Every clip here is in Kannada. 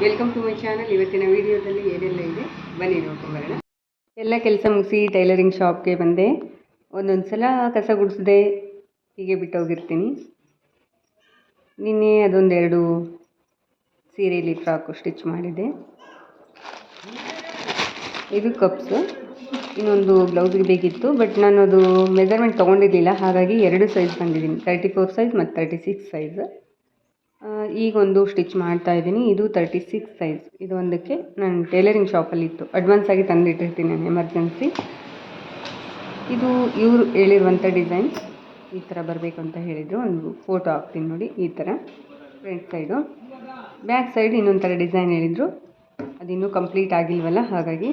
ವೆಲ್ಕಮ್ ಟು ಮೈ ಚಾನಲ್ ಇವತ್ತಿನ ವಿಡಿಯೋದಲ್ಲಿ ಏನೆಲ್ಲ ಇದೆ? ಬನ್ನಿ ನೋಡ್ಕೊಂಬರೋಣ ಎಲ್ಲ ಕೆಲಸ ಮುಗಿಸಿ ಟೈಲರಿಂಗ್ ಶಾಪ್ಗೆ ಬಂದೆ. ಒಂದೊಂದು ಸಲ ಕಸ ಗುಡಿಸಿದೆ, ಹೀಗೆ ಬಿಟ್ಟೋಗಿರ್ತೀನಿ. ನಿನ್ನೆ ಅದೊಂದೆರಡು ಸೀರೆಯಲ್ಲಿ ಫ್ರಾಕು ಸ್ಟಿಚ್ ಮಾಡಿದೆ. ಇದು ಕಪ್ಸು ಇನ್ನೊಂದು ಬ್ಲೌಸ್ಗೆ ಬೇಕಿತ್ತು ಬಟ್ ನಾನು ಅದು ಮೆಜರ್ಮೆಂಟ್ ತೊಗೊಂಡಿರಲಿಲ್ಲ. ಹಾಗಾಗಿ ಎರಡು ಸೈಜ್ ಬಂದಿದ್ದೀನಿ. ತರ್ಟಿ ಫೋರ್ ಸೈಜ್ ಮತ್ತು ತರ್ಟಿ ಸಿಕ್ಸ್ ಸೈಜ್ ಈಗ ಒಂದು ಸ್ಟಿಚ್ ಮಾಡ್ತಾ ಇದ್ದೀನಿ. ಇದು ತರ್ಟಿ ಸಿಕ್ಸ್ ಸೈಜ್ ಇದು ಒಂದಕ್ಕೆ ನಾನು ಟೈಲರಿಂಗ್ ಶಾಪಲ್ಲಿ ಇತ್ತು. ಅಡ್ವಾನ್ಸ್ ಆಗಿ ತಂದಿಟ್ಟಿರ್ತೀನಿ ನಾನು ಎಮರ್ಜೆನ್ಸಿ ಇದು ಇವರು ಹೇಳಿರುವಂಥ ಡಿಸೈನ್ ಈ ಥರ ಬರಬೇಕು ಅಂತ ಹೇಳಿದರು. ಒಂದು ಫೋಟೋ ಹಾಕ್ತೀನಿ ನೋಡಿ, ಈ ಥರ ಫ್ರಂಟ್ ಸೈಡು ಬ್ಯಾಕ್ ಸೈಡ್ ಇನ್ನೊಂದು ಥರ ಡಿಸೈನ್ ಹೇಳಿದರು. ಅದಿನ್ನೂ ಕಂಪ್ಲೀಟ್ ಆಗಿಲ್ವಲ್ಲ, ಹಾಗಾಗಿ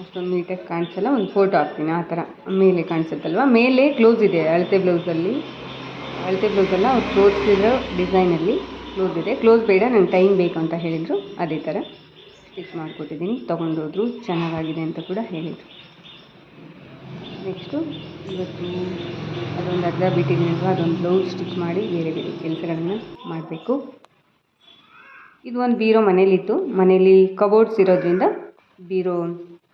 ಅಷ್ಟೊಂದು ನೀಟಾಗಿ ಕಾಣಿಸಲ್ಲ. ಒಂದು ಫೋಟೋ ಹಾಕ್ತೀನಿ, ಆ ಥರ ಮೇಲೆ ಕಾಣಿಸುತ್ತಲ್ವ? ಮೇಲೆ ಕ್ಲೋಸ್ ಇದೆ, ಅಳತೆ ಬ್ಲೌಸಲ್ಲಿ ಅಳತೆ ಬ್ಲೌಸಲ್ಲ ಅವ್ರು ತೋರಿಸಿರೋ ಡಿಸೈನಲ್ಲಿ ಕ್ಲೋಸ್ ಇದೆ. ಕ್ಲೋಸ್ ಬೇಡ, ನಂಗೆ ಟೈಮ್ ಬೇಕು ಅಂತ ಹೇಳಿದರು. ಅದೇ ಥರ ಸ್ಟಿಚ್ ಮಾಡಿಕೊಟ್ಟಿದ್ದೀನಿ. ತೊಗೊಂಡೋದ್ರು ಚೆನ್ನಾಗಾಗಿದೆ ಅಂತ ಕೂಡ ಹೇಳಿದರು. ನೆಕ್ಸ್ಟು ಇವತ್ತು ಅದೊಂದು ಅರ್ಧ ಬಿಟ್ಟಿದ್ದೀನಲ್ವ ಅದೊಂದು ಬ್ಲೌಸ್ ಸ್ಟಿಚ್ ಮಾಡಿ ಬೇರೆ ಬೇರೆ ಕೆಲಸಗಳನ್ನು ಮಾಡಬೇಕು. ಇದು ಒಂದು ಬೀರೋ ಮನೇಲಿತ್ತು. ಮನೇಲಿ ಕಬೋರ್ಡ್ಸ್ ಇರೋದ್ರಿಂದ ಬೀರೋ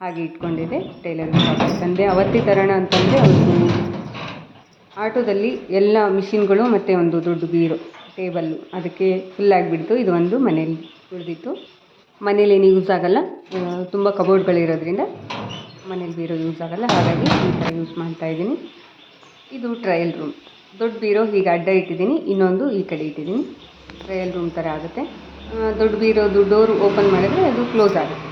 ಹಾಗೆ ಇಟ್ಕೊಂಡಿದ್ದೆ. ಟೈಲರ್ ತಂದೆ. ಅವತ್ತೇ ತರೋಣ ಅಂತಂದರೆ ಅವ್ರದ್ದು ಆಟೋದಲ್ಲಿ ಎಲ್ಲ ಮಿಷಿನ್ಗಳು ಮತ್ತು ಒಂದು ದೊಡ್ಡ ಬೀರು ಟೇಬಲ್ಲು ಅದಕ್ಕೆ ಫುಲ್ ಆಗಿಬಿಡ್ತು. ಇದು ಒಂದು ಮನೇಲಿ ಉಳಿದಿತ್ತು. ಮನೇಲಿ ಏನು ಯೂಸ್ ಆಗಲ್ಲ. ತುಂಬ ಕಬೋರ್ಡ್ಗಳಿರೋದ್ರಿಂದ ಮನೇಲಿ ಬೀರೋ ಯೂಸ್ ಆಗಲ್ಲ. ಹಾಗಾಗಿ ಈ ಥರ ಯೂಸ್ ಮಾಡ್ತಾ ಇದ್ದೀನಿ. ಇದು ಟ್ರಯಲ್ ರೂಮ್ ದೊಡ್ಡ ಬೀರೋ ಹೀಗೆ ಅಡ್ಡ ಇಟ್ಟಿದ್ದೀನಿ. ಇನ್ನೊಂದು ಈ ಕಡೆ ಇಟ್ಟಿದ್ದೀನಿ. ಟ್ರಯಲ್ ರೂಮ್ ಥರ ಆಗುತ್ತೆ. ದೊಡ್ಡ ಬೀರೋದು ಡೋರ್ ಓಪನ್ ಮಾಡಿದ್ರೆ ಅದು ಕ್ಲೋಸ್ ಆಗುತ್ತೆ.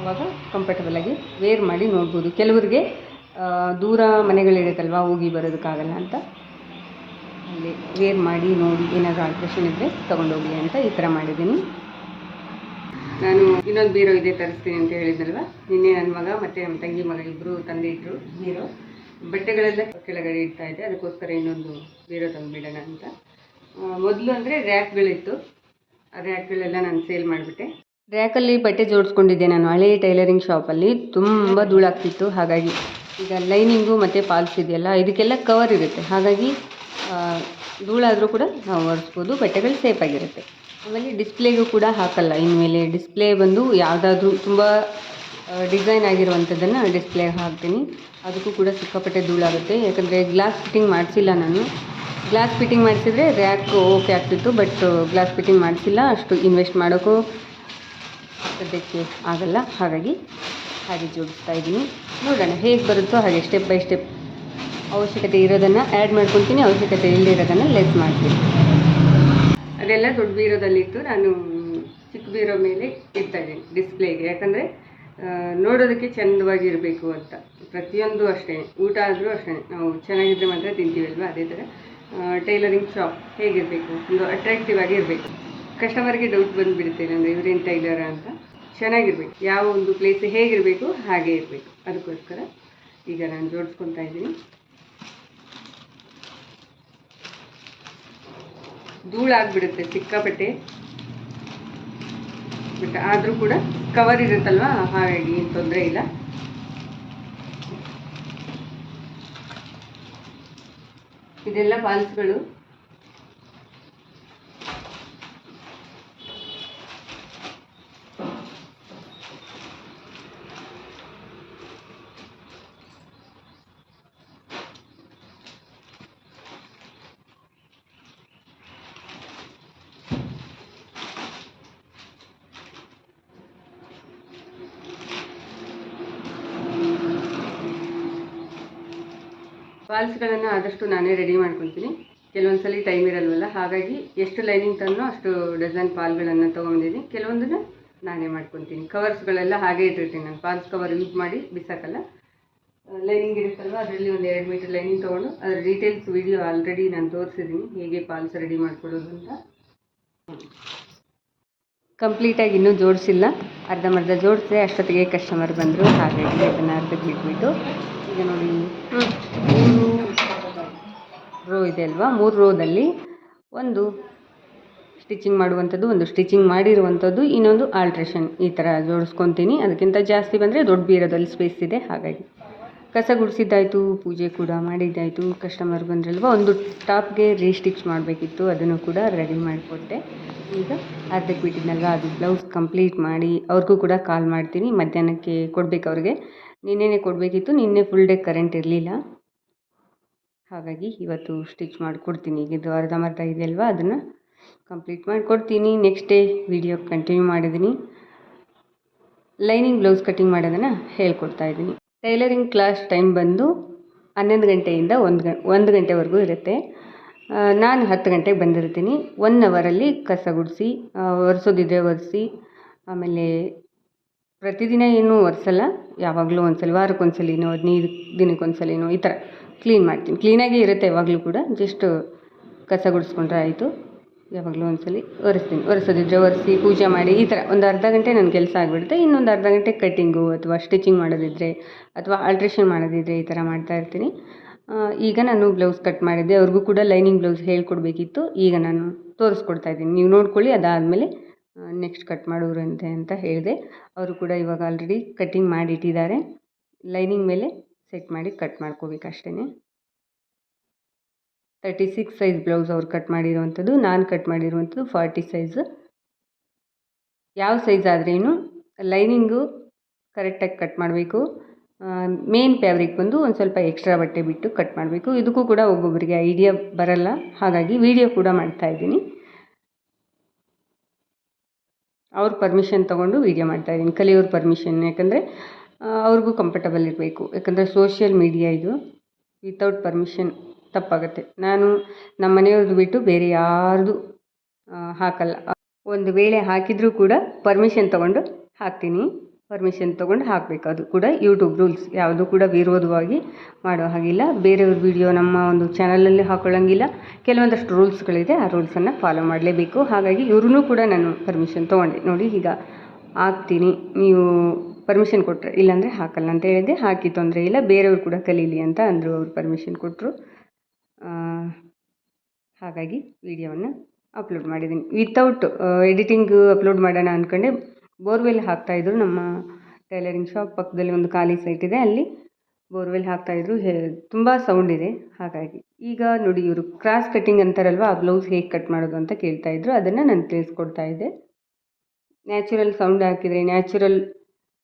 ಆವಾಗ ಕಂಫರ್ಟಬಲಾಗಿ ವೇರ್ ಮಾಡಿ ನೋಡ್ಬೋದು. ಕೆಲವರಿಗೆ ದೂರ ಮನೆಗಳಿರುತ್ತಲ್ವ, ಹೋಗಿ ಬರೋದಕ್ಕಾಗಲ್ಲ ಅಂತ. ಅಲ್ಲಿ ವೇರ್ ಮಾಡಿ, ನೋಡಿ, ಏನಾದರೂ ಆಲ್ಟ್ರೇಷನ್ ಇದ್ದರೆ ತೊಗೊಂಡೋಗಿ ಅಂತ ಈ ಥರ ಮಾಡಿದ್ದೀನಿ. ನಾನು ಇನ್ನೊಂದು ಬೀರೋ ಇದೆ ತರಿಸ್ತೀನಿ ಅಂತ ಹೇಳಿದ್ನಲ್ವ? ನಿನ್ನೆ ನನ್ನ ಮಗ ಮತ್ತು ನಮ್ಮ ತಂಗಿ ಮಗ ಇಬ್ಬರು ತಂದೆ ಇಟ್ಟರು ಬೀರೋ ಬಟ್ಟೆಗಳೆಲ್ಲ ಕೆಳಗಡೆ ಇಡ್ತಾ ಇದ್ದೆ, ಅದಕ್ಕೋಸ್ಕರ ಇನ್ನೊಂದು ಬೀರೋ ತಂದುಬಿಡೋಣ ಅಂತ. ಮೊದಲು ಅಂದರೆ ರ್ಯಾಕ್ಗಳಿತ್ತು ಆ ರ್ಯಾಕ್ಗಳೆಲ್ಲ ನಾನು ಸೇಲ್ ಮಾಡಿಬಿಟ್ಟೆ. ರ್ಯಾಕಲ್ಲಿ ಬಟ್ಟೆ ಜೋಡಿಸ್ಕೊಂಡಿದ್ದೆ ನಾನು, ಹಳೆ ಟೈಲರಿಂಗ್ ಶಾಪಲ್ಲಿ ತುಂಬ ಧೂಳಾಗ್ತಿತ್ತು, ಹಾಗಾಗಿ ಈಗ ಲೈನಿಂಗು ಮತ್ತು ಫಾಲ್ಸ್ ಇದೆಯಲ್ಲ, ಇದಕ್ಕೆಲ್ಲ ಕವರ್ ಇರುತ್ತೆ. ಹಾಗಾಗಿ ಧೂಳಾದರೂ ಕೂಡ ನಾವು ಒರೆಸ್ಬೋದು. ಬಟ್ಟೆಗಳು ಸೇಫಾಗಿರುತ್ತೆ ಆಮೇಲೆ ಡಿಸ್ಪ್ಲೇಗೂ ಕೂಡ ಹಾಕಲ್ಲ. ಇನ್ಮೇಲೆ ಡಿಸ್ಪ್ಲೇ ಬಂದು ಯಾವುದಾದ್ರೂ ತುಂಬ ಡಿಸೈನ್ ಆಗಿರುವಂಥದ್ದನ್ನು ಡಿಸ್ಪ್ಲೇಗೆ ಹಾಕ್ತೀನಿ. ಅದಕ್ಕೂ ಕೂಡ ಸಿಕ್ಕಾಪಟ್ಟೆ ಧೂಳಾಗುತ್ತೆ. ಯಾಕಂದರೆ ಗ್ಲಾಸ್ ಫಿಟ್ಟಿಂಗ್ ಮಾಡಿಸಿಲ್ಲ ನಾನು. ಗ್ಲಾಸ್ ಫಿಟ್ಟಿಂಗ್ ಮಾಡಿಸಿದ್ರೆ ರ್ಯಾಕ್ ಓಕೆ ಆಗ್ತಿತ್ತು ಬಟ್ ಗ್ಲಾಸ್ ಫಿಟ್ಟಿಂಗ್ ಮಾಡಿಸಿಲ್ಲ. ಅಷ್ಟು ಇನ್ವೆಸ್ಟ್ ಮಾಡೋಕ್ಕೂ ಸದ್ಯಕ್ಕೆ ಆಗಲ್ಲ. ಹಾಗಾಗಿ ಹಾಗೆ ಜೋಡಿಸ್ತಾ ಇದ್ದೀನಿ. ನೋಡೋಣ ಹೇಗೆ ಬರುತ್ತೋ ಹಾಗೆ ಸ್ಟೆಪ್ ಬೈ ಸ್ಟೆಪ್ ಅವಶ್ಯಕತೆ ಇರೋದನ್ನು ಆ್ಯಡ್ ಮಾಡ್ಕೊತೀನಿ. ಅವಶ್ಯಕತೆ ಇಲ್ಲದಿರೋದನ್ನು ಲೆಸ್ ಮಾಡ್ತೀನಿ. ಅದೆಲ್ಲ ದೊಡ್ಡ ಬೀರೋದಲ್ಲಿತ್ತು ನಾನು ಚಿಕ್ಕ ಬೀರೋ ಮೇಲೆ ಇಡ್ತಾ ಇದ್ದೀನಿ ಡಿಸ್ಪ್ಲೇಗೆ ಯಾಕಂದರೆ ನೋಡೋದಕ್ಕೆ ಚಂದವಾಗಿರಬೇಕು ಅಂತ. ಪ್ರತಿಯೊಂದು ಅಷ್ಟೇ. ಊಟ ಆದರೂ ಅಷ್ಟೇ. ನಾವು ಚೆನ್ನಾಗಿದ್ದರೆ ಮಾತ್ರ ತಿಂತೀವಲ್ವ ಅದೇ ಥರ ಟೈಲರಿಂಗ್ ಶಾಪ್ ಹೇಗಿರಬೇಕು? ಒಂದು ಅಟ್ರಾಕ್ಟಿವ್ ಆಗಿ ಇರಬೇಕು ಕಸ್ಟಮರ್ಗೆ ಡೌಟ್ ಬಂದುಬಿಡುತ್ತೆ. ಅಂದರೆ ಇವ್ರೇನು ಟೈಲರ ಅಂತ. ಚೆನ್ನಾಗಿರ್ಬೇಕು. ಯಾವ ಒಂದು ಪ್ಲೇಸ್ ಹೇಗಿರಬೇಕು ಹಾಗೆ ಇರಬೇಕು. ಅದಕ್ಕೋಸ್ಕರ ಈಗ ನಾನು ಜೋಡಿಸ್ಕೊತಾ ಇದ್ದೀನಿ. ಧೂಳಾಗ್ಬಿಡುತ್ತೆ ಸಿಕ್ಕಾಪಟ್ಟೆ ಬಟ್ ಆದರೂ ಕೂಡ ಕವರ್ ಇರುತ್ತಲ್ವ? ಹಾಗಾಗಿ ಏನು ತೊಂದರೆ ಇಲ್ಲ. ಇದೆಲ್ಲ ಫಾಲ್ಸ್ಗಳು ಫಾಲ್ಸ್ಗಳನ್ನು ಆದಷ್ಟು ನಾನೇ ರೆಡಿ ಮಾಡ್ಕೊತೀನಿ ಕೆಲವೊಂದು ಸಲ ಟೈಮ್ ಇರಲ್ವಲ್ಲ, ಹಾಗಾಗಿ ಎಷ್ಟು ಲೈನಿಂಗ್ ತಂದೋ ಅಷ್ಟು ಡಜನ್ ಪಾಲ್ಗಳನ್ನು ತೊಗೊಂಡಿದ್ದೀನಿ. ಕೆಲವೊಂದನ್ನು ನಾನೇ ಮಾಡ್ಕೊತೀನಿ ಕವರ್ಸ್ಗಳೆಲ್ಲ ಹಾಗೆ ಇಟ್ಟಿರ್ತೀನಿ ನಾನು. ಫಾಲ್ಸ್ ಕವರ್ ಯೂಸ್ ಮಾಡಿ ಬಿಸಾಕಲ್ಲ. ಲೈನಿಂಗ್ ಇರುತ್ತಲ್ವ, ಅದರಲ್ಲಿ ಒಂದು ಎರಡು ಮೀಟರ್ ಲೈನಿಂಗ್ ತೊಗೊಂಡು ಅದರ ಡೀಟೇಲ್ಸ್ ವಿಡಿಯೋ ಆಲ್ರೆಡಿ ನಾನು ತೋರಿಸಿದ್ದೀನಿ. ಹೇಗೆ ಫಾಲ್ಸ್ ರೆಡಿ ಮಾಡ್ಕೊಳ್ಳೋದು ಅಂತ. ಕಂಪ್ಲೀಟಾಗಿ ಇನ್ನೂ ಜೋಡಿಸಿಲ್ಲ. ಅರ್ಧಂಬರ್ಧ ಜೋಡಿಸಿದೆ. ಅಷ್ಟೊತ್ತಿಗೆ ಕಸ್ಟಮರ್ ಬಂದರು. ಹಾಗಾಗಿ ಅದನ್ನು ಅರ್ಧಕ್ಕೆ ಬಿಟ್ಬಿಟ್ಟು. ಈಗ ನೋಡಿ. ರೋ ಇದೆ ಅಲ್ವಾ? ಮೂರು ರೋದಲ್ಲಿ ಒಂದು ಸ್ಟಿಚಿಂಗ್ ಮಾಡುವಂಥದ್ದು, ಒಂದು ಸ್ಟಿಚಿಂಗ್ ಮಾಡಿರುವಂಥದ್ದು, ಇನ್ನೊಂದು ಆಲ್ಟ್ರೇಷನ್ ಈ ಥರ ಜೋಡಿಸ್ಕೊತೀನಿ. ಅದಕ್ಕಿಂತ ಜಾಸ್ತಿ ಬಂದರೆ ದೊಡ್ಡ ಬೀರದಲ್ಲಿ ಸ್ಪೇಸ್ ಇದೆ, ಹಾಗಾಗಿ. ಕಸ ಗುಡಿಸಿದ್ದಾಯಿತು, ಪೂಜೆ ಕೂಡ ಮಾಡಿದ್ದಾಯಿತು ಕಸ್ಟಮರ್ ಬಂದ್ರಲ್ವ? ಒಂದು ಟಾಪ್ಗೆ ರೀಸ್ಟಿಚ್ ಮಾಡಬೇಕಿತ್ತು, ಅದನ್ನು ಕೂಡ ರೆಡಿ ಮಾಡಿಕೊಟ್ಟೆ. ಈಗ ಅರ್ಧಕ್ಕೆ ಬಿಟ್ಟಿದ್ನಲ್ವ ಅದು ಬ್ಲೌಸ್ ಕಂಪ್ಲೀಟ್ ಮಾಡಿ, ಅವ್ರಿಗೂ ಕೂಡ ಕಾಲ್ ಮಾಡ್ತೀನಿ. ಮಧ್ಯಾಹ್ನಕ್ಕೆ ಕೊಡಬೇಕು ಅವ್ರಿಗೆ. ನಿನ್ನೆನೇ ಕೊಡಬೇಕಿತ್ತು, ನಿನ್ನೆ ಫುಲ್ ಡೇ ಕರೆಂಟ್ ಇರಲಿಲ್ಲ. ಹಾಗಾಗಿ ಇವತ್ತು ಸ್ಟಿಚ್ ಮಾಡಿಕೊಡ್ತೀನಿ. ಈಗ ಇದು ಇದೆ ಅಲ್ವಾ? ಅದನ್ನು ಕಂಪ್ಲೀಟ್ ಮಾಡಿಕೊಡ್ತೀನಿ. ನೆಕ್ಸ್ಟ್ ಡೇ ವಿಡಿಯೋ ಕಂಟಿನ್ಯೂ ಮಾಡಿದ್ದೀನಿ. ಲೈನಿಂಗ್ ಬ್ಲೌಸ್ ಕಟ್ಟಿಂಗ್ ಮಾಡೋದನ್ನು ಹೇಳ್ಕೊಡ್ತಾ ಇದ್ದೀನಿ. ಟೈಲರಿಂಗ್ ಕ್ಲಾಸ್ ಟೈಮ್ ಬಂದು ಹನ್ನೊಂದು ಗಂಟೆಯಿಂದ ಒಂದು ಗಂ, ಒಂದು ಗಂಟೆವರೆಗೂ ಇರುತ್ತೆ. ನಾನು ಹತ್ತು ಗಂಟೆಗೆ ಬಂದಿರ್ತೀನಿ. ಒನ್ ಅವರಲ್ಲಿ ಕಸ ಗುಡಿಸಿ ಒರೆಸೋದಿದ್ರೆ ಒರೆಸಿ, ಆಮೇಲೆ ಪ್ರತಿದಿನ ಏನೂ ಒರೆಸಲ್ಲ. ಯಾವಾಗಲೂ ಒಂದು ಸಲ ವಾರಕ್ಕೆ ಒಂದು ಸಲಿನೋ ಹದಿನೈದು ದಿನಕ್ಕೆ ಒಂದು ಸಲಿನೋ ಈ ಥರ. ಕ್ಲೀನ್ ಮಾಡ್ತೀನಿ. ಕ್ಲೀನಾಗೇ ಇರುತ್ತೆ ಯಾವಾಗಲೂ ಕೂಡ. ಜಸ್ಟ್ ಕಸ ಗುಡಿಸ್ಕೊಂಡ್ರೆ ಆಯಿತು. ಯಾವಾಗಲೂ ಒಂದ್ಸಲಿ ಸಲ ಒರೆಸ್ತೀನಿ. ಒರೆಸೋದಿದ್ರೆ ಒರೆಸಿ ಪೂಜೆ ಮಾಡಿ ಈ ಥರ. ಒಂದು ಅರ್ಧ ಗಂಟೆ ನನ್ನ ಕೆಲಸ ಆಗಿಬಿಡುತ್ತೆ. ಇನ್ನೊಂದು ಅರ್ಧ ಗಂಟೆ ಕಟ್ಟಿಂಗು ಅಥವಾ ಸ್ಟಿಚಿಂಗ್ ಮಾಡೋದಿದ್ರೆ ಅಥವಾ ಆಲ್ಟ್ರೇಷನ್ ಮಾಡೋದಿದ್ರೆ ಈ ಥರ ಮಾಡ್ತಾ ಇರ್ತೀನಿ. ಈಗ ನಾನು ಬ್ಲೌಸ್ ಕಟ್ ಮಾಡಿದ್ದೆ. ಅವ್ರಿಗೂ ಕೂಡ ಲೈನಿಂಗ್ ಬ್ಲೌಸ್ ಹೇಳ್ಕೊಡ್ಬೇಕಿತ್ತು. ಈಗ ನಾನು ತೋರಿಸ್ಕೊಡ್ತಾ ಇದ್ದೀನಿ. ನೀವು ನೋಡ್ಕೊಳ್ಳಿ. ಅದಾದಮೇಲೆ ನೆಕ್ಸ್ಟ್ ಕಟ್ ಮಾಡೋರಂತೆ ಅಂತ ಹೇಳಿದೆ. ಅವರು ಕೂಡ ಇವಾಗ ಆಲ್ರೆಡಿ ಕಟ್ಟಿಂಗ್ ಮಾಡಿಟ್ಟಿದ್ದಾರೆ ಲೈನಿಂಗ್ ಮೇಲೆ ಸೆಟ್ ಮಾಡಿ ಕಟ್ ಮಾಡ್ಕೋಬೇಕು ಅಷ್ಟೇ ತರ್ಟಿ ಸಿಕ್ಸ್ ಸೈಜ್ ಬ್ಲೌಸ್ ಅವ್ರು ಕಟ್ ಮಾಡಿರುವಂಥದ್ದು, ನಾನು ಕಟ್ ಮಾಡಿರುವಂಥದ್ದು ಫಾರ್ಟಿ ಸೈಜ್ ಯಾವ ಸೈಜ್ ಆದ್ರೇನು ಲೈನಿಂಗು ಕರೆಕ್ಟಾಗಿ ಕಟ್ ಮಾಡಬೇಕು. ಮೇನ್ ಫ್ಯಾಬ್ರಿಕ್ ಬಂದು ಒಂದು ಸ್ವಲ್ಪ ಎಕ್ಸ್ಟ್ರಾ ಬಟ್ಟೆ ಬಿಟ್ಟು ಕಟ್ ಮಾಡಬೇಕು. ಇದಕ್ಕೂ ಕೂಡ ಒಬ್ಬೊಬ್ಬರಿಗೆ ಐಡಿಯಾ ಬರಲ್ಲ. ಹಾಗಾಗಿ ವಿಡಿಯೋ ಕೂಡ ಮಾಡ್ತಾ ಇದ್ದೀನಿ. ಅವ್ರ ಪರ್ಮಿಷನ್ ತೊಗೊಂಡು ವೀಡಿಯೋ ಮಾಡ್ತಾಯಿದ್ದೀನಿ ಕಲಿಯೋರ ಪರ್ಮಿಷನ್ ಯಾಕಂದರೆ ಅವ್ರಿಗೂ ಕಂಫರ್ಟಬಲ್ ಇರಬೇಕು. ಯಾಕಂದರೆ ಸೋಷಿಯಲ್ ಮೀಡಿಯಾ ಇದು ವಿತೌಟ್ ಪರ್ಮಿಷನ್ ತಪ್ಪಾಗುತ್ತೆ. ನಾನು ನಮ್ಮ ಮನೆಯವ್ರದ್ದು ಬಿಟ್ಟು ಬೇರೆ ಯಾರ್ದು ಹಾಕಲ್ಲ. ಒಂದು ವೇಳೆ ಹಾಕಿದರೂ ಕೂಡ ಪರ್ಮಿಷನ್ ತೊಗೊಂಡು ಹಾಕ್ತೀನಿ. ಪರ್ಮಿಷನ್ ತೊಗೊಂಡು ಹಾಕಬೇಕು. ಅದು ಕೂಡ ಯೂಟ್ಯೂಬ್ ರೂಲ್ಸ್ ಯಾವುದು ಕೂಡ ವಿರೋಧವಾಗಿ ಮಾಡೋ ಹಾಗಿಲ್ಲ. ಬೇರೆಯವ್ರ ವಿಡಿಯೋ ನಮ್ಮ ಒಂದು ಚಾನಲಲ್ಲಿ ಹಾಕೊಳ್ಳೋಂಗಿಲ್ಲ. ಕೆಲವೊಂದಷ್ಟು ರೂಲ್ಸ್ಗಳಿದೆ ಆ ರೂಲ್ಸನ್ನು ಫಾಲೋ ಮಾಡಲೇಬೇಕು. ಹಾಗಾಗಿ ಇವ್ರೂ ಕೂಡ ನಾನು ಪರ್ಮಿಷನ್ ತೊಗೊಂಡೆ. ನೋಡಿ, ಈಗ ಹಾಕ್ತೀನಿ. ನೀವು ಪರ್ಮಿಷನ್ ಕೊಟ್ಟರೆ ಇಲ್ಲಾಂದರೆ ಹಾಕಲ್ಲ ಅಂತ ಹೇಳಿದೆ ಹಾಕಿ ತೊಂದರೆ ಇಲ್ಲ. ಬೇರೆಯವ್ರು ಕೂಡ ಕಲೀಲಿ ಅಂತ ಅಂದರು ಅವ್ರು ಪರ್ಮಿಷನ್ ಕೊಟ್ಟರು ಹಾಗಾಗಿ ವಿಡಿಯೋವನ್ನು ಅಪ್ಲೋಡ್ ಮಾಡಿದ್ದೀನಿ. ವಿತೌಟ್ ಎಡಿಟಿಂಗ್ ಅಪ್ಲೋಡ್ ಮಾಡೋಣ ಅಂದ್ಕೊಂಡೆ ಬೋರ್ವೆಲ್ ಹಾಕ್ತಾಯಿದ್ರು ನಮ್ಮ ಟೈಲರಿಂಗ್ ಶಾಪ್ ಪಕ್ಕದಲ್ಲಿ ಒಂದು ಖಾಲಿ ಸೈಟ್ ಇದೆ. ಅಲ್ಲಿ ಬೋರ್ವೆಲ್ ಹಾಕ್ತಾಯಿದ್ರು ಹೇ, ತುಂಬ ಸೌಂಡ್ ಇದೆ. ಹಾಗಾಗಿ ಈಗ ನೋಡಿ ಇವರು ಕ್ರಾಸ್ ಕಟ್ಟಿಂಗ್ ಅಂತಾರಲ್ವ, ಆ ಬ್ಲೌಸ್ ಹೇಗೆ ಕಟ್ ಮಾಡೋದು ಅಂತ ಕೇಳ್ತಾಯಿದ್ರು ಅದನ್ನು ನಾನು ತಿಳಿಸ್ಕೊಡ್ತಾ ಇದ್ದೆ. ನ್ಯಾಚುರಲ್ ಸೌಂಡ್ ಹಾಕಿದರೆ ನ್ಯಾಚುರಲ್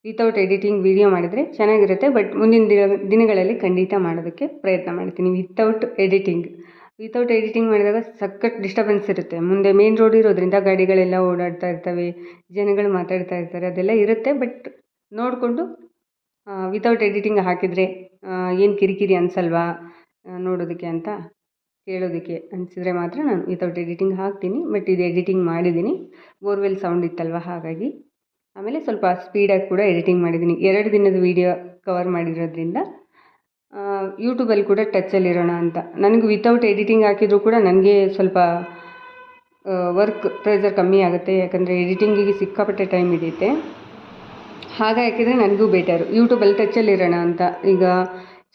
ವಿತೌಟ್ ಎಡಿಟಿಂಗ್ ವಿಡಿಯೋ ಮಾಡಿದರೆ ಚೆನ್ನಾಗಿರುತ್ತೆ ಬಟ್ ಮುಂದಿನ ದಿನ, ದಿನಗಳಲ್ಲಿ ಖಂಡಿತ ಮಾಡೋದಕ್ಕೆ ಪ್ರಯತ್ನ ಮಾಡ್ತೀನಿ. ವಿತೌಟ್ ಎಡಿಟಿಂಗ್ ವಿತೌಟ್ ಎಡಿಟಿಂಗ್ ಮಾಡಿದಾಗ ಸಖತ್ ಡಿಸ್ಟರ್ಬೆನ್ಸ್ ಇರುತ್ತೆ. ಮುಂದೆ ಮೇನ್ ರೋಡ್ ಇರೋದ್ರಿಂದ ಗಾಡಿಗಳೆಲ್ಲ ಓಡಾಡ್ತಾ ಇರ್ತವೆ, ಜನಗಳು ಮಾತಾಡ್ತಾ ಇರ್ತಾರೆ, ಅದೆಲ್ಲ ಇರುತ್ತೆ ಬಟ್ ನೋಡಿಕೊಂಡು ವಿತೌಟ್ ಎಡಿಟಿಂಗ್ ಹಾಕಿದರೆ ಏನು ಕಿರಿಕಿರಿ ಅನಿಸಲ್ವಾ ನೋಡೋದಕ್ಕೆ ಅಂತ ಕೇಳೋದಕ್ಕೆ ಅನಿಸಿದ್ರೆ ಮಾತ್ರ ನಾನು ವಿತೌಟ್ ಎಡಿಟಿಂಗ್ ಹಾಕ್ತೀನಿ ಬಟ್ ಇದು ಎಡಿಟಿಂಗ್ ಮಾಡಿದ್ದೀನಿ. ಬೋರ್ವೆಲ್ ಸೌಂಡ್ ಇತ್ತಲ್ವ, ಹಾಗಾಗಿ ಆಮೇಲೆ ಸ್ವಲ್ಪ ಸ್ಪೀಡಾಗಿ ಕೂಡ ಎಡಿಟಿಂಗ್ ಮಾಡಿದ್ದೀನಿ. ಎರಡು ದಿನದ ವೀಡಿಯೋ ಕವರ್ ಮಾಡಿರೋದ್ರಿಂದ ಯೂಟ್ಯೂಬಲ್ಲಿ ಕೂಡ ಟಚ್ಚಲ್ಲಿರೋಣ ಅಂತ. ನನಗೆ ವಿತೌಟ್ ಎಡಿಟಿಂಗ್ ಹಾಕಿದರೂ ಕೂಡ ನನಗೆ ಸ್ವಲ್ಪ ವರ್ಕ್ ಪ್ರೆಷರ್ ಕಮ್ಮಿ ಆಗುತ್ತೆ. ಯಾಕಂದರೆ ಎಡಿಟಿಂಗಿಗೆ ಸಿಕ್ಕಾಪಟ್ಟೆ ಟೈಮ್ ಹಿಡಿಯುತ್ತೆ. ಹಾಗೆ ಹಾಕಿದರೆ ನನಗೂ ಬೆಟರು ಯೂಟ್ಯೂಬಲ್ಲಿ ಟಚ್ಚಲ್ಲಿರೋಣ ಅಂತ. ಈಗ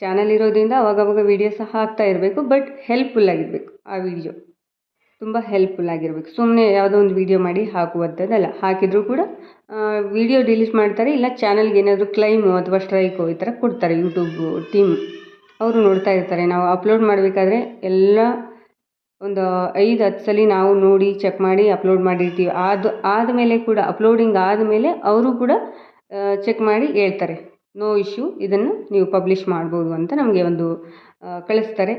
ಚಾನಲ್ ಇರೋದ್ರಿಂದ ಅವಾಗವಾಗ ವೀಡಿಯೋ ಸಹ ಹಾಕ್ತಾ ಇರಬೇಕು ಬಟ್ ಹೆಲ್ಪ್ಫುಲ್ ಆಗಿರಬೇಕು ಆ ವಿಡಿಯೋ ತುಂಬ ಹೆಲ್ಪ್ಫುಲ್ ಆಗಿರಬೇಕು. ಸುಮ್ಮನೆ ಯಾವುದೋ ಒಂದು ವೀಡಿಯೋ ಮಾಡಿ ಹಾಕುವಂಥದ್ದಲ್ಲ. ಹಾಕಿದರೂ ಕೂಡ ವೀಡಿಯೋ ಡಿಲೀಟ್ ಮಾಡ್ತಾರೆ, ಇಲ್ಲ ಚಾನಲ್ಗೆ ಏನಾದರೂ ಕ್ಲೈಮು ಅಥವಾ ಸ್ಟ್ರೈಕು ಈ ಥರ ಕೊಡ್ತಾರೆ ಯೂಟ್ಯೂಬ್ ಟೀಮ್ ಅವರು ನೋಡ್ತಾ ಇರ್ತಾರೆ. ನಾವು ಅಪ್ಲೋಡ್ ಮಾಡಬೇಕಾದ್ರೆ ಎಲ್ಲ ಒಂದು ಐದು, ಹತ್ತು ಸಲ ನಾವು ನೋಡಿ ಚೆಕ್ ಮಾಡಿ ಅಪ್ಲೋಡ್ ಮಾಡಿರ್ತೀವಿ. ಅದು ಆದಮೇಲೆ ಕೂಡ ಅಪ್ಲೋಡಿಂಗ್ ಆದಮೇಲೆ ಅವರು ಕೂಡ ಚೆಕ್ ಮಾಡಿ ಹೇಳ್ತಾರೆ. ನೋ ಇಶ್ಯೂ ಇದನ್ನು ನೀವು ಪಬ್ಲಿಷ್ ಮಾಡ್ಬೋದು ಅಂತ ನಮಗೆ ಒಂದು ಕಳಿಸ್ತಾರೆ.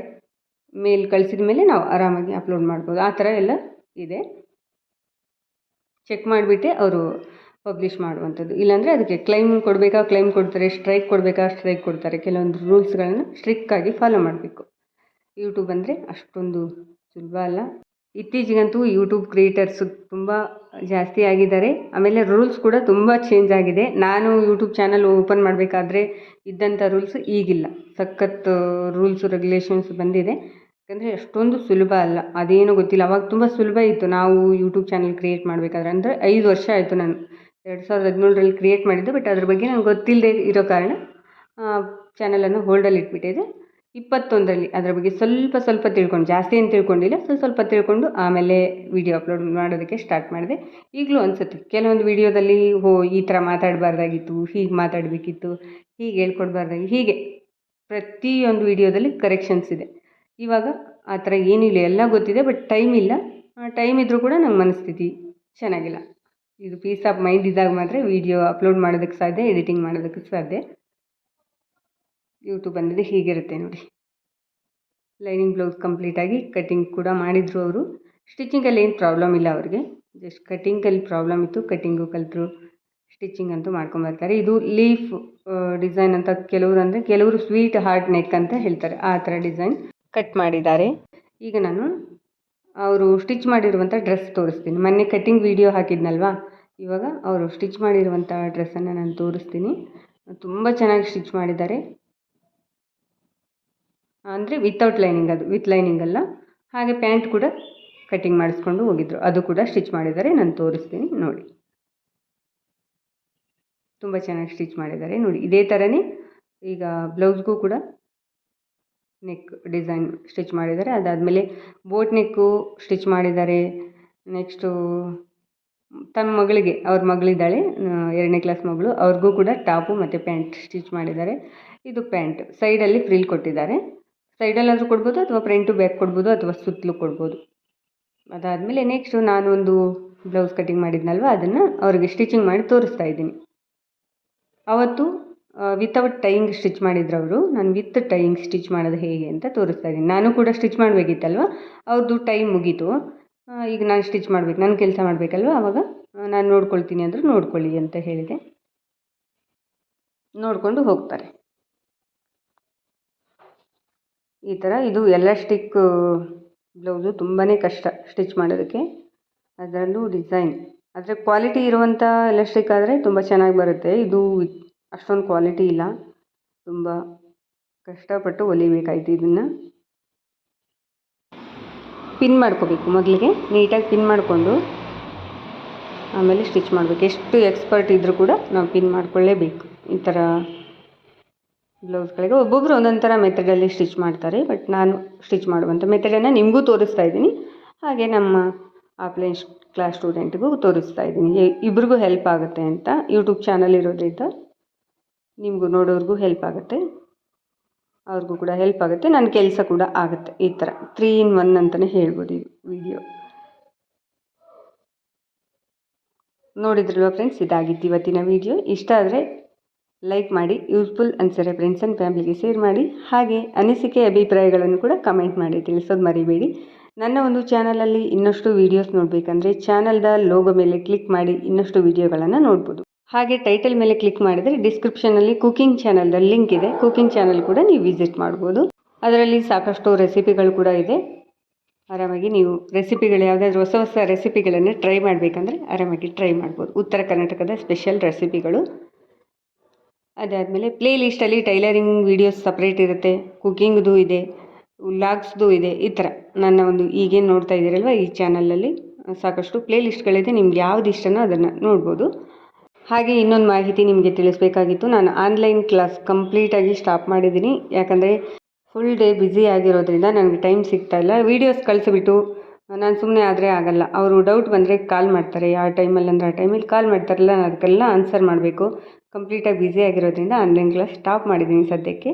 ಮೇಲ್ ಕಳಿಸಿದ ಮೇಲೆ ನಾವು ಆರಾಮಾಗಿ ಅಪ್ಲೋಡ್ ಮಾಡ್ಬೋದು. ಆ ಥರ ಎಲ್ಲ ಇದೆ. ಚೆಕ್ ಮಾಡಿಬಿಟ್ಟೆ ಅವರು ಪಬ್ಲಿಷ್ ಮಾಡುವಂಥದ್ದು. ಇಲ್ಲಾಂದರೆ ಅದಕ್ಕೆ ಕ್ಲೈಮ್ ಕೊಡಬೇಕಾ ಕ್ಲೈಮ್ ಕೊಡ್ತಾರೆ ಸ್ಟ್ರೈಕ್ ಕೊಡಬೇಕಾ ಸ್ಟ್ರೈಕ್ ಕೊಡ್ತಾರೆ. ಕೆಲವೊಂದು ರೂಲ್ಸ್ಗಳನ್ನು ಸ್ಟ್ರಿಕ್ಟಾಗಿ ಫಾಲೋ ಮಾಡಬೇಕು. ಯೂಟ್ಯೂಬ್ ಅಂದರೆ ಅಷ್ಟೊಂದು ಸುಲಭ ಅಲ್ಲ. ಇತ್ತೀಚೆಗಂತೂ ಯೂಟ್ಯೂಬ್ ಕ್ರಿಯೇಟರ್ಸ್ ತುಂಬ ಜಾಸ್ತಿ ಆಗಿದ್ದಾರೆ. ಆಮೇಲೆ ರೂಲ್ಸ್ ಕೂಡ ತುಂಬ ಚೇಂಜ್ ಆಗಿದೆ. ನಾನು ಯೂಟ್ಯೂಬ್ ಚಾನಲ್ ಓಪನ್ ಮಾಡಬೇಕಾದ್ರೆ ಇದ್ದಂಥ ರೂಲ್ಸ್ ಈಗಿಲ್ಲ. ಸಖತ್ ರೂಲ್ಸು ರೆಗ್ಯುಲೇಷನ್ಸ್ ಬಂದಿದೆ. ಯಾಕಂದರೆ ಅಷ್ಟೊಂದು ಸುಲಭ ಅಲ್ಲ. ಅದೇನೋ ಗೊತ್ತಿಲ್ಲ. ಅವಾಗ ತುಂಬ ಸುಲಭ ಇತ್ತು. ನಾವು ಯೂಟ್ಯೂಬ್ ಚಾನಲ್ ಕ್ರಿಯೇಟ್ ಮಾಡಬೇಕಾದ್ರೆ. ಅಂದರೆ ಐದು ವರ್ಷ ಆಯಿತು ನಾನು ಎರಡು ಸಾವಿರದ ಹದಿನೇಳರಲ್ಲಿ ಕ್ರಿಯೇಟ್ ಮಾಡಿದ್ದು. ಬಟ್ ಅದ್ರ ಬಗ್ಗೆ ನಂಗೆ ಗೊತ್ತಿಲ್ಲದೆ ಇರೋ ಕಾರಣ ಚಾನಲನ್ನು ಹೋಲ್ಡಲ್ಲಿ ಇಟ್ಬಿಟ್ಟಿದೆ ಇಪ್ಪತ್ತೊಂದರಲ್ಲಿ ಅದರ ಬಗ್ಗೆ ಸ್ವಲ್ಪ ಸ್ವಲ್ಪ ತಿಳ್ಕೊಂಡು, ಜಾಸ್ತಿ ಏನು ತಿಳ್ಕೊಂಡಿಲ್ಲ. ಸ್ವಲ್ಪ ಸ್ವಲ್ಪ ತಿಳ್ಕೊಂಡು ಆಮೇಲೆ ವಿಡಿಯೋ ಅಪ್ಲೋಡ್ ಮಾಡೋದಕ್ಕೆ ಸ್ಟಾರ್ಟ್ ಮಾಡಿದೆ. ಈಗಲೂ ಅನಿಸುತ್ತೆ. ಕೆಲವೊಂದು ವಿಡಿಯೋದಲ್ಲಿ ಹೋ, ಈ ಥರ ಮಾತಾಡಬಾರ್ದಾಗಿತ್ತು, ಹೀಗೆ ಮಾತಾಡಬೇಕಿತ್ತು, ಹೀಗೆ ಹೇಳ್ಕೊಡ್ಬಾರ್ದಾಗಿ ಹೀಗೆ ಪ್ರತಿಯೊಂದು ವಿಡಿಯೋದಲ್ಲಿ ಕರೆಕ್ಷನ್ಸ್ ಇದೆ. ಇವಾಗ ಆ ಥರ ಏನಿಲ್ಲ, ಎಲ್ಲ ಗೊತ್ತಿದೆ ಬಟ್ ಟೈಮ್ ಇಲ್ಲ. ಟೈಮ್ ಇದ್ದರೂ ಕೂಡ ನಮ್ಮ ಮನಸ್ಥಿತಿ ಚೆನ್ನಾಗಿಲ್ಲ. ಇದು ಪೀಸ್ ಆಫ್ ಮೈಂಡ್ ಇದ್ದಾಗ ಮಾತ್ರ ವೀಡಿಯೋ ಅಪ್ಲೋಡ್ ಮಾಡೋದಕ್ಕೆ ಸಾಧ್ಯ ಎಡಿಟಿಂಗ್ ಮಾಡೋದಕ್ಕೆ ಸಾಧ್ಯ. ಯೂಟ್ಯೂಬ್ ಅಂದರೆ ಹೀಗಿರುತ್ತೆ ನೋಡಿ. ಲೈನಿಂಗ್ ಬ್ಲೌಸ್ ಕಂಪ್ಲೀಟಾಗಿ ಕಟಿಂಗ್ ಕೂಡ ಮಾಡಿದರು ಅವರು. ಸ್ಟಿಚಿಂಗಲ್ಲಿ ಏನು ಪ್ರಾಬ್ಲಮ್ ಇಲ್ಲ ಅವ್ರಿಗೆ. ಜಸ್ಟ್ ಕಟಿಂಗಲ್ಲಿ ಪ್ರಾಬ್ಲಮ್ ಇತ್ತು ಕಟಿಂಗು ಕಲಿತರು ಸ್ಟಿಚಿಂಗ್ ಅಂತೂ ಮಾಡ್ಕೊಂಬರ್ತಾರೆ ಇದು ಲೀಫ್ ಡಿಸೈನ್ ಅಂತ ಕೆಲವರು ಅಂದರೆ, ಕೆಲವರು ಸ್ವೀಟ್ ಹಾರ್ಟ್ ನೆಕ್ ಅಂತ ಹೇಳ್ತಾರೆ, ಆ ಥರ ಡಿಸೈನ್ ಕಟ್ ಮಾಡಿದ್ದಾರೆ. ಈಗ ನಾನು ಅವರು ಸ್ಟಿಚ್ ಮಾಡಿರುವಂಥ ಡ್ರೆಸ್ ತೋರಿಸ್ತೀನಿ. ಮೊನ್ನೆ ಕಟ್ಟಿಂಗ್ ವಿಡಿಯೋ ಹಾಕಿದ್ನಲ್ವಾ? ಇವಾಗ ಅವರು ಸ್ಟಿಚ್ ಮಾಡಿರುವಂಥ ಡ್ರೆಸ್ಸನ್ನು ನಾನು ತೋರಿಸ್ತೀನಿ. ತುಂಬ ಚೆನ್ನಾಗಿ ಸ್ಟಿಚ್ ಮಾಡಿದ್ದಾರೆ. ಅಂದರೆ ವಿತೌಟ್ ಲೈನಿಂಗ್ ಅದು ವಿತ್ ಲೈನಿಂಗ್ ಅಲ್ಲ. ಹಾಗೆ ಪ್ಯಾಂಟ್ ಕೂಡ ಕಟ್ಟಿಂಗ್ ಮಾಡಿಸ್ಕೊಂಡು ಹೋಗಿದ್ರು. ಅದು ಕೂಡ ಸ್ಟಿಚ್ ಮಾಡಿದ್ದಾರೆ. ನಾನು ತೋರಿಸ್ತೀನಿ ನೋಡಿ. ತುಂಬ ಚೆನ್ನಾಗಿ ಸ್ಟಿಚ್ ಮಾಡಿದ್ದಾರೆ. ನೋಡಿ, ಇದೇ ಥರನೇ ಈಗ ಬ್ಲೌಸ್ಗೂ ಕೂಡ ನೆಕ್ ಡಿಸೈನ್ ಸ್ಟಿಚ್ ಮಾಡಿದ್ದಾರೆ. ಅದಾದಮೇಲೆ ಬೋಟ್ ನೆಕ್ಕು ಸ್ಟಿಚ್ ಮಾಡಿದ್ದಾರೆ. ನೆಕ್ಸ್ಟು ತನ್ನ ಮಗಳಿಗೆ, ಅವ್ರ ಮಗಳಿದ್ದಾಳೆ ಎರಡನೇ ಕ್ಲಾಸ್ ಮಗಳು. ಅವ್ರಿಗೂ ಕೂಡ ಟಾಪು ಮತ್ತು ಪ್ಯಾಂಟ್ ಸ್ಟಿಚ್ ಮಾಡಿದ್ದಾರೆ. ಇದು ಪ್ಯಾಂಟ್. ಸೈಡಲ್ಲಿ ಫ್ರಿಲ್ ಕೊಟ್ಟಿದ್ದಾರೆ. ಸೈಡಲ್ಲಾದರೂ ಕೊಡ್ಬೋದು ಅಥವಾ ಫ್ರಂಟು ಬ್ಯಾಕ್ ಕೊಡ್ಬೋದು ಅಥವಾ ಸುತ್ತಲೂ ಕೊಡ್ಬೋದು. ಅದಾದಮೇಲೆ ನೆಕ್ಸ್ಟು ನಾನು ಒಂದು ಬ್ಲೌಸ್ ಕಟಿಂಗ್ ಮಾಡಿದ್ನಲ್ವ? ಅದನ್ನು ಅವ್ರಿಗೆ ಸ್ಟಿಚಿಂಗ್ ಮಾಡಿ ತೋರಿಸ್ತಾ ಇದ್ದೀನಿ. ಅವತ್ತು ವಿತೌಟ್ ಟೈಯಿಂಗ್ ಸ್ಟಿಚ್ ಮಾಡಿದ್ರು ಅವರು. ನಾನು ವಿತ್ ಟೈಯಿಂಗ್ ಸ್ಟಿಚ್ ಮಾಡೋದು ಹೇಗೆ ಅಂತ ತೋರಿಸ್ತಾ ಇದ್ದೀನಿ. ನಾನು ಕೂಡ ಸ್ಟಿಚ್ ಮಾಡಬೇಕಿತ್ತಲ್ವ? ಅವ್ರದ್ದು ಟೈಮ್ ಮುಗೀತು. ಈಗ ನಾನು ಸ್ಟಿಚ್ ಮಾಡಬೇಕು. ನಾನು ಕೆಲಸ ಮಾಡಬೇಕಲ್ವ? ಆವಾಗ ನಾನು ನೋಡ್ಕೊಳ್ತೀನಿ ಅಂದರು ನೋಡ್ಕೊಳ್ಳಿ ಅಂತ ಹೇಳಿದೆ. ನೋಡಿಕೊಂಡು ಹೋಗ್ತಾರೆ. ಈ ಥರ ಇದು ಎಲಾಸ್ಟಿಕ್ ಬ್ಲೌಸು ತುಂಬಾ ಕಷ್ಟ ಸ್ಟಿಚ್ ಮಾಡೋದಕ್ಕೆ. ಅದರಲ್ಲೂ ಡಿಸೈನ್ ಆದರೆ ಕ್ವಾಲಿಟಿ ಇರುವಂಥ ಎಲಾಸ್ಟಿಕ್ ಆದರೆ ತುಂಬ ಚೆನ್ನಾಗಿ ಬರುತ್ತೆ. ಇದು ಅಷ್ಟೊಂದು ಕ್ವಾಲಿಟಿ ಇಲ್ಲ. ತುಂಬ ಕಷ್ಟಪಟ್ಟು ಹೊಲಿಬೇಕಾಯ್ತು ಇದನ್ನು. ಪಿನ್ ಮಾಡ್ಕೋಬೇಕು ಮೊದಲಿಗೆ. ನೀಟಾಗಿ ಪಿನ್ ಮಾಡಿಕೊಂಡು ಆಮೇಲೆ ಸ್ಟಿಚ್ ಮಾಡಬೇಕು. ಎಷ್ಟು ಎಕ್ಸ್ಪರ್ಟ್ ಇದ್ದರೂ ಕೂಡ ನಾವು ಪಿನ್ ಮಾಡಿಕೊಳ್ಳೇಬೇಕು. ಈ ಥರ ಬ್ಲೌಸ್ಗಳಿಗೆ ಒಬ್ಬೊಬ್ಬರು ಒಂದೊಂದು ಥರ ಮೆಥಡಲ್ಲಿ ಸ್ಟಿಚ್ ಮಾಡ್ತಾರೆ. ಬಟ್ ನಾನು ಸ್ಟಿಚ್ ಮಾಡುವಂಥ ಮೆಥಡನ್ನು ನಿಮಗೂ ತೋರಿಸ್ತಾ ಇದ್ದೀನಿ. ಹಾಗೆ ನಮ್ಮ ಆಫ್ಲೈನ್ ಕ್ಲಾಸ್ ಸ್ಟೂಡೆಂಟ್ಗೂ ತೋರಿಸ್ತಾ ಇದ್ದೀನಿ. ಇಬ್ರಿಗೂ ಹೆಲ್ಪ್ ಆಗುತ್ತೆ ಅಂತ. ಯೂಟ್ಯೂಬ್ ಚಾನಲ್ ಇರೋದ್ರಿಂದ. ನಿಮಗೂ ನೋಡೋರಿಗೂ ಹೆಲ್ಪ್ ಆಗುತ್ತೆ. ಅವ್ರಿಗೂ ಕೂಡ ಹೆಲ್ಪ್ ಆಗುತ್ತೆ. ನನ್ನ ಕೆಲಸ ಕೂಡ ಆಗುತ್ತೆ. ಈ ಥರ ತ್ರೀ ಇನ್ ಒನ್ ಅಂತಲೇ ಹೇಳ್ಬೋದು ಇದು ವಿಡಿಯೋ ನೋಡಿದ್ರಲ್ವ ಫ್ರೆಂಡ್ಸ್ ಇದಾಗಿತ್ತು ಇವತ್ತಿನ ವಿಡಿಯೋ ಇಷ್ಟ ಆದರೆ ಲೈಕ್ ಮಾಡಿ ಯೂಸ್ಫುಲ್ ಅನಿಸಿದ್ರೆ ಫ್ರೆಂಡ್ಸ್ ಆ್ಯಂಡ್ ಫ್ಯಾಮಿಲಿಗೆ ಶೇರ್ ಮಾಡಿ. ಹಾಗೆ ಅನಿಸಿಕೆ, ಅಭಿಪ್ರಾಯಗಳನ್ನು ಕೂಡ ಕಮೆಂಟ್ ಮಾಡಿ. ತಿಳಿಸೋದು ಮರಿಬೇಡಿ. ನನ್ನ ಒಂದು ಚಾನಲಲ್ಲಿ ಇನ್ನಷ್ಟು ವೀಡಿಯೋಸ್ ನೋಡಬೇಕಂದ್ರೆ ಚಾನಲ್ದ ಲೋಗೋ ಮೇಲೆ ಕ್ಲಿಕ್ ಮಾಡಿ ಇನ್ನಷ್ಟು ವೀಡಿಯೋಗಳನ್ನು ನೋಡ್ಬೋದು. ಹಾಗೆ ಟೈಟಲ್ ಮೇಲೆ ಕ್ಲಿಕ್ ಮಾಡಿದರೆ ಡಿಸ್ಕ್ರಿಪ್ಷನಲ್ಲಿ ಕುಕಿಂಗ್ ಚಾನಲ್ದ ಲಿಂಕ್ ಇದೆ. ಕುಕಿಂಗ್ ಚಾನಲ್ ಕೂಡ ನೀವು ವಿಸಿಟ್ ಮಾಡ್ಬೋದು. ಅದರಲ್ಲಿ ಸಾಕಷ್ಟು ರೆಸಿಪಿಗಳು ಕೂಡ ಇದೆ. ಆರಾಮಾಗಿ ನೀವು ರೆಸಿಪಿಗಳು ಯಾವುದಾದ್ರೂ ಹೊಸ ಹೊಸ ರೆಸಿಪಿಗಳನ್ನು ಟ್ರೈ ಮಾಡಬೇಕಂದ್ರೆ ಆರಾಮಾಗಿ ಟ್ರೈ ಮಾಡ್ಬೋದು. ಉತ್ತರ ಕರ್ನಾಟಕದ ಸ್ಪೆಷಲ್ ರೆಸಿಪಿಗಳು ಅದಾದಮೇಲೆ ಪ್ಲೇ ಲಿಸ್ಟಲ್ಲಿ ಟೈಲರಿಂಗ್ ವೀಡಿಯೋಸ್ ಸಪ್ರೇಟ್ ಇರುತ್ತೆ. ಕುಕಿಂಗ್ದು ಇದೆ ವ್ಲಾಗ್ಸ್ದು ಇದೆ, ಈ ಥರ. ನನ್ನ ಒಂದು ಈಗೇನು ನೋಡ್ತಾ ಇದ್ದೀರಲ್ವ ಈ ಚಾನಲಲ್ಲಿ ಸಾಕಷ್ಟು ಪ್ಲೇ ಲಿಸ್ಟ್ಗಳಿದೆ ನಿಮ್ಗೆ ಯಾವ್ದು ಇಷ್ಟನೋ ಅದನ್ನು ನೋಡ್ಬೋದು. ಹಾಗೆ ಇನ್ನೊಂದು ಮಾಹಿತಿ ನಿಮಗೆ ತಿಳಿಸ್ಬೇಕಾಗಿತ್ತು. ನಾನು ಆನ್ಲೈನ್ ಕ್ಲಾಸ್ ಕಂಪ್ಲೀಟಾಗಿ ಸ್ಟಾಪ್ ಮಾಡಿದ್ದೀನಿ. ಯಾಕಂದರೆ ಫುಲ್ ಡೇ ಬ್ಯುಸಿ ಆಗಿರೋದ್ರಿಂದ ನನಗೆ ಟೈಮ್ ಸಿಗ್ತಾ ಇಲ್ಲ. ವೀಡಿಯೋಸ್ ಕಳಿಸಿಬಿಟ್ಟು, ನಾನು ಸುಮ್ಮನೆ ಆದರೆ ಆಗಲ್ಲ. ಅವರು ಡೌಟ್ ಬಂದರೆ ಕಾಲ್ ಮಾಡ್ತಾರೆ. ಯಾವ ಟೈಮಲ್ಲಿ ಅಂದರೆ ಆ ಟೈಮಲ್ಲಿ ಕಾಲ್ ಮಾಡ್ತಾರಲ್ಲ ಅದಕ್ಕೆಲ್ಲ ಆನ್ಸರ್ ಮಾಡಬೇಕು. ಕಂಪ್ಲೀಟಾಗಿ ಬ್ಯುಸಿ ಆಗಿರೋದ್ರಿಂದ ಆನ್ಲೈನ್ ಕ್ಲಾಸ್ ಸ್ಟಾಪ್ ಮಾಡಿದ್ದೀನಿ ಸದ್ಯಕ್ಕೆ.